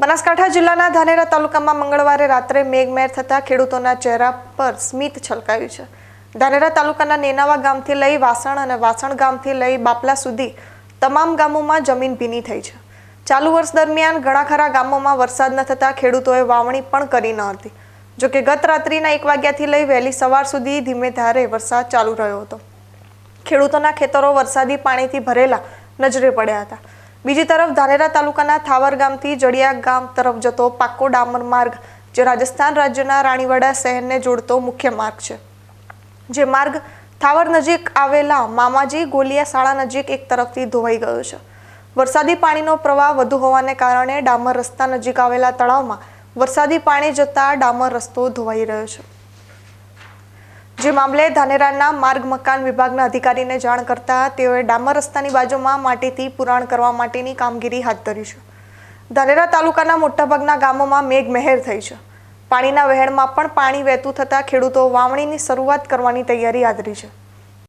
બનાસકાંઠા જિલ્લાના ધાનેરા તાલુકામાં મંગળવારે રાત્રે મેઘમેર થતાં ખેડૂતોના ચહેરા પર સ્મિત છલકાયું છે. ધાનેરા તાલુકાના નેનાવા ગામથી લઈ વાસણ અને વાસણ ગામથી લઈ બાપલા સુધી તમામ ગામોમાં જમીન ભીની થઈ છે. ચાલુ વર્ષ દરમિયાન ઘણા ખરા ગામોમાં વરસાદ ન થતાં ખેડૂતોએ વાવણી પણ કરી ન હતી. જોકે ગત રાત્રિના એક વાગ્યાથી લઈ વહેલી સવાર સુધી ધીમે ધારે વરસાદ ચાલુ રહ્યો હતો. ખેડૂતોના ખેતરો વરસાદી પાણીથી ભરેલા નજરે પડ્યા હતા. બીજી તરફ ધાનેરા તાલુકાના થાવર ગામથી જડિયા ગામ તરફ જતો પાક્કો ડામર માર્ગ, જે રાજસ્થાન રાજ્યના રાણીવાડા શહેરને જોડતો મુખ્ય માર્ગ છે. જે માર્ગ થાવર નજીક આવેલા મામાજી ગોલિયા શાળા નજીક એક તરફથી ધોવાઈ ગયો છે. વરસાદી પાણીનો પ્રવાહ વધુ હોવાને કારણે ડામર રસ્તા નજીક આવેલા તળાવમાં વરસાદી પાણી જતા ડામર રસ્તો ધોવાઈ રહ્યો છે. જે મામલે ધાનેરાના માર્ગ મકાન વિભાગના અધિકારીને જાણ કરતા તેઓએ ડામર રસ્તાની બાજુમાં માટીથી પુરાણ કરવા માટેની કામગીરી હાથ ધરી છે. ધાનેરા તાલુકાના મોટાભાગના ગામોમાં મેઘમહેર થઈ છે. પાણીના વહેણમાં પણ પાણી વહેતું થતાં ખેડૂતો વાવણીની શરૂઆત કરવાની તૈયારી આદરી છે.